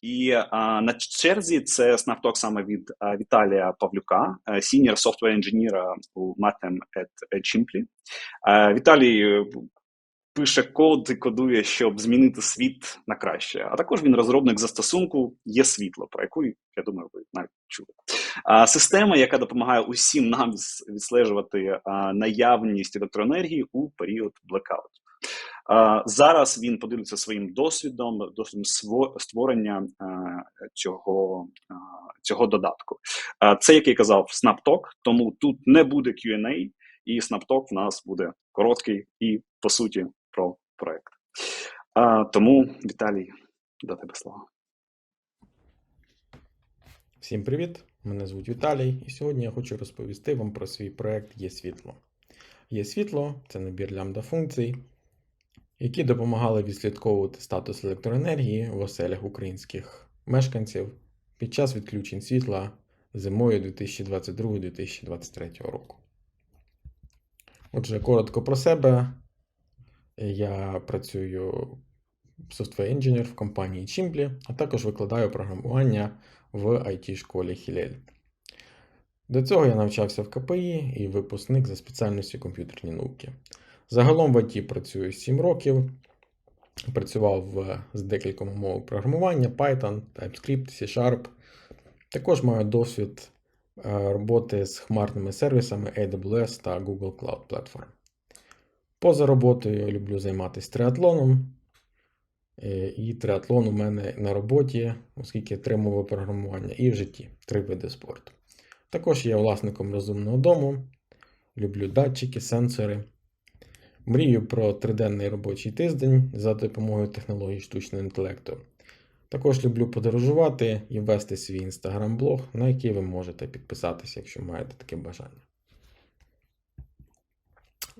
І а, на черзі це снавток саме від а, Віталія Павлюка, сіньор софтвер інженіра у Matem at Chimply. А, Віталій е, пише код і кодує, щоб змінити світ на краще. А також він розробник застосунку є світло, про яку я думаю, ви навіть чули. А, система, яка допомагає усім нам відслежувати а, наявність електроенергії у період блекауту. Зараз він поділиться своїм досвідом, досвідом створення цього, цього додатку. Це, як я казав, SnapTalk, тому тут не буде Q&A, і SnapTalk в нас буде короткий і по суті про проект. Тому, Віталій, до тебе слова. Всім привіт! Мене звуть Віталій, і сьогодні я хочу розповісти вам про свій проект Є світло. Є світло це набір лямбда функцій, які допомагали відслідковувати статус електроенергії в оселях українських мешканців під час відключень світла зимою 2022-2023 року. Отже, коротко про себе. Я працюю software engineer в компанії Chimply, а також викладаю програмування в IT-школі Хілель. До цього я навчався в КПІ і випускник за спеціальністю комп'ютерні науки. Загалом в ІТ працюю 7 років. Працював в- з декількома мов програмування: Python, TypeScript, C-Sharp. Також маю досвід е, роботи з хмарними сервісами AWS та Google Cloud Platform. Поза роботою люблю займатися триатлоном. Е, І триатлон у мене на роботі, оскільки три мови програмування, і в житті три види спорту. Також я власником розумного дому, люблю датчики, сенсори. Мрію про триденний робочий тиждень за допомогою технологій штучного інтелекту. Також люблю подорожувати і вести свій інстаграм-блог, на який ви можете підписатися, якщо маєте таке бажання.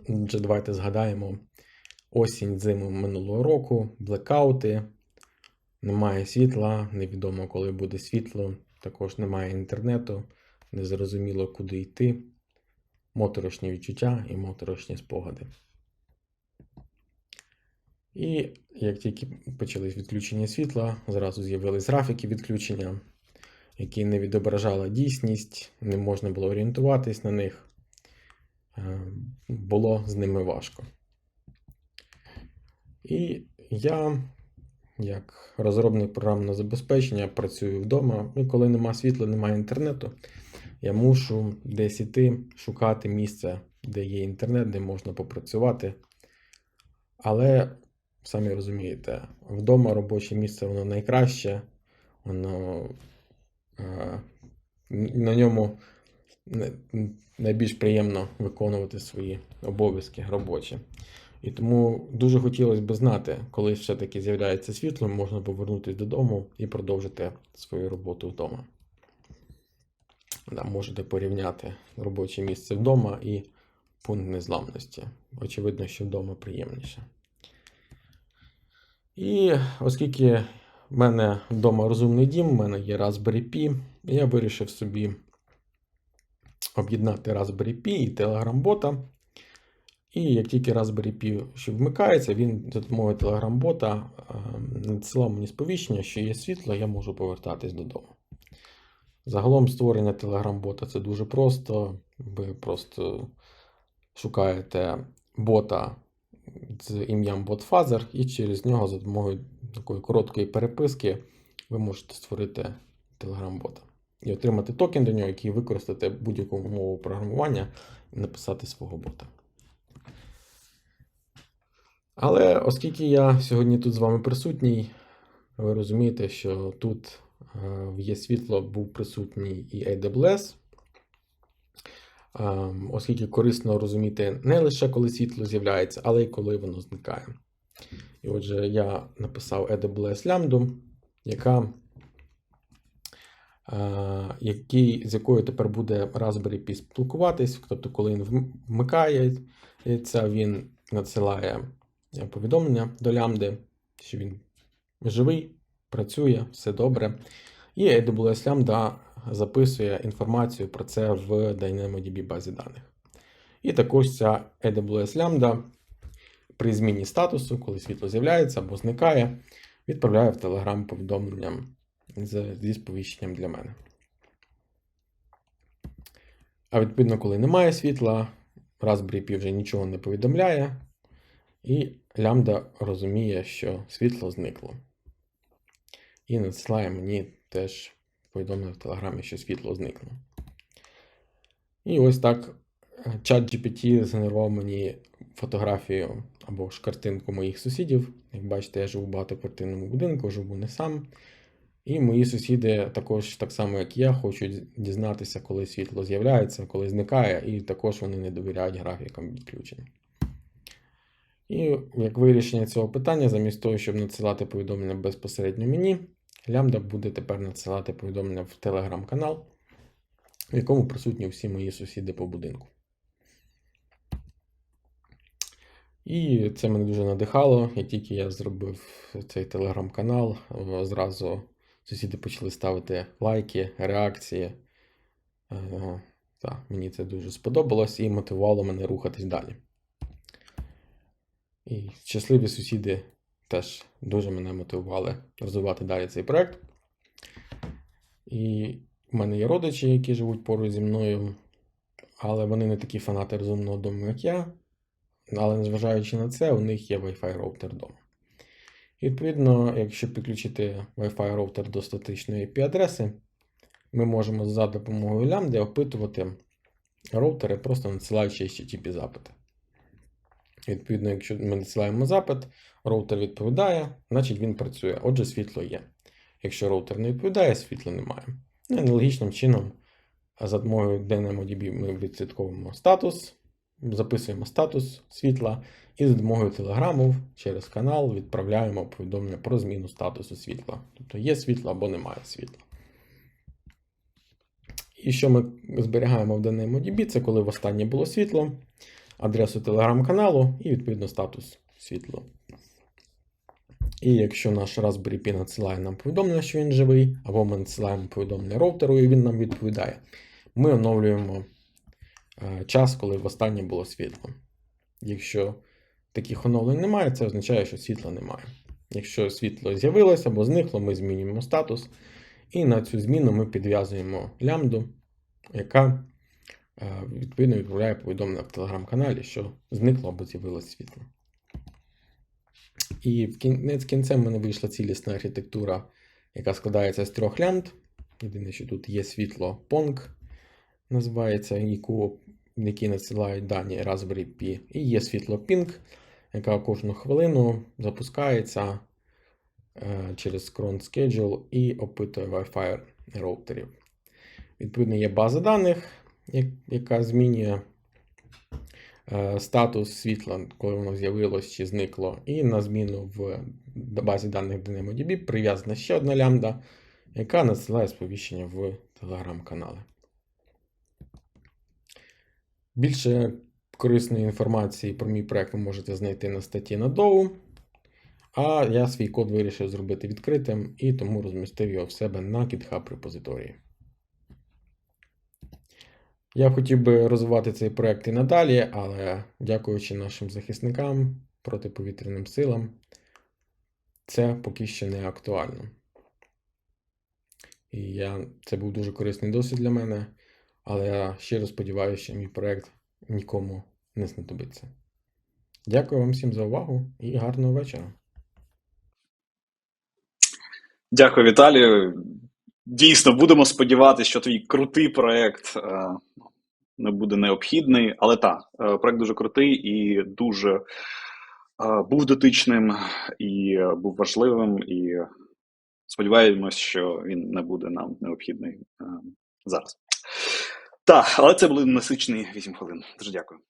Отже, давайте згадаємо осінь, зиму минулого року, блекаути, немає світла, невідомо, коли буде світло, також немає інтернету, незрозуміло, куди йти, моторошні відчуття і моторошні спогади. І як тільки почались відключення світла, зразу з'явились графіки відключення, які не відображала дійсність, не можна було орієнтуватись на них. Е, Було з ними важко. І я, як розробник програмного забезпечення, працюю вдома. І коли нема світла, немає інтернету, я мушу десь іти шукати місце, де є інтернет, де можна попрацювати. Але, самі розумієте, вдома робоче місце воно найкраще, воно е, на ньому найбільш приємно виконувати свої обов'язки робочі. І тому дуже хотілося б знати, коли все-таки з'являється світло, можна повернутися додому і продовжити свою роботу вдома. Да, можете порівняти робоче місце вдома і пункт незламності. Очевидно, що вдома приємніше. І оскільки в мене вдома розумний дім, в мене є Raspberry Pi, я вирішив собі об'єднати Raspberry Pi і Telegram-бота. І як тільки Raspberry Pi що вмикається, він за допомогою Telegram-бота е, надсилав мені сповіщення, що є світло, я можу повертатись додому. Загалом створення Telegram-бота це дуже просто. Ви просто шукаєте бота з ім'ям BotFuzzer, і через нього за допомогою такої короткої переписки ви можете створити Telegram-бота і отримати токен до нього, який використати будь-яку мову програмування і написати свого бота. Але оскільки я сьогодні тут з вами присутній, ви розумієте, що тут е, в є світло був присутній і AWS. Е, Оскільки корисно розуміти не лише коли світло з'являється, але й коли воно зникає. І отже, я написав AWS Lambda, яка, е, який, з якою тепер буде Raspberry Pi спілкуватись. Тобто, коли він вмикається, він надсилає е, повідомлення до лямбди, що він живий, працює, все добре. І AWS Lambda записує інформацію про це в DynamoDB базі даних. І також ця AWS Lambda при зміні статусу, коли світло з'являється або зникає, відправляє в Telegram повідомленням зі сповіщенням для мене. А відповідно, коли немає світла, Raspberry Pi вже нічого не повідомляє, і лямбда розуміє, що світло зникло. І надсилає мені теж повідомлення в Телеграмі, що світло зникло. І ось так е, чат GPT згенерував мені фотографію або ж картинку моїх сусідів. Як бачите, я живу в багатоквартирному будинку, живу не сам. І мої сусіди також, так само як я, хочуть дізнатися, коли світло з'являється, коли зникає, і також вони не довіряють графікам відключення. І як вирішення цього питання, замість того, щоб надсилати повідомлення безпосередньо мені, Лямбда буде тепер надсилати повідомлення в телеграм-канал, в якому присутні всі мої сусіди по будинку. І це мене дуже надихало. Як тільки я зробив цей телеграм-канал, е, зразу сусіди почали ставити лайки, реакції. Е, Так, мені це дуже сподобалось і мотивувало мене рухатись далі. І щасливі сусіди теж дуже мене мотивували розвивати далі цей проект. І в мене є родичі, які живуть поруч зі мною, але вони не такі фанати розумного дому, як я. Але незважаючи на це, у них є Wi-Fi роутер вдома. І відповідно, якщо підключити Wi-Fi роутер до статичної IP-адреси, ми можемо за допомогою лямбди опитувати роутери, просто надсилаючи HTTP запити. Відповідно, якщо ми надсилаємо запит, роутер відповідає, значить він працює. Отже, світло є. Якщо роутер не відповідає, світла немає. Ну, аналогічним чином, за допомогою DNMDB ми відслідковуємо статус, записуємо статус світла, і за допомогою телеграму через канал відправляємо повідомлення про зміну статусу світла. Тобто є світло або немає світла. І що ми зберігаємо в DNMDB, це коли востаннє було світло, адресу телеграм-каналу і відповідно статус світло. І якщо наш Raspberry Pi надсилає нам повідомлення, що він живий, або ми надсилаємо повідомлення роутеру, і він нам відповідає, ми оновлюємо е, час, коли востаннє було світло. Якщо таких оновлень немає, це означає, що світла немає. Якщо світло з'явилося або зникло, ми змінюємо статус. І на цю зміну ми підв'язуємо лямбду, яка е, відповідно відправляє повідомлення в телеграм-каналі, що зникло або з'явилось світло. І в кінець кінцем в мене вийшла цілісна архітектура, яка складається з трьох лямбд. Єдине, що тут є світло Pong, називається, яку, які надсилають дані Raspberry Pi. І є світло Ping, яка кожну хвилину запускається е, через cron schedule і опитує Wi-Fi роутерів. Відповідно, є база даних, яка змінює статус світла, коли воно з'явилось чи зникло. І на зміну в базі даних DynamoDB прив'язана ще одна лямбда, яка надсилає сповіщення в телеграм-канали. Більше корисної інформації про мій проект ви можете знайти на статті на Dow. А я свій код вирішив зробити відкритим і тому розмістив його в себе на GitHub репозиторії. Я хотів би розвивати цей проект і надалі, але дякуючи нашим захисникам, протиповітряним силам, це поки що не актуально. І я, це був дуже корисний досвід для мене, але я щиро сподіваюся, що мій проект нікому не знадобиться. Дякую вам всім за увагу і гарного вечора. Дякую, Віталію. Дійсно, будемо сподіватися, що твій крутий проект е, не буде необхідний. Але так, е, проект дуже крутий і дуже е, був дотичним і був важливим. І сподіваємось, що він не буде нам необхідний зараз. Так, але це були насичені 8 хвилин. Дуже дякую.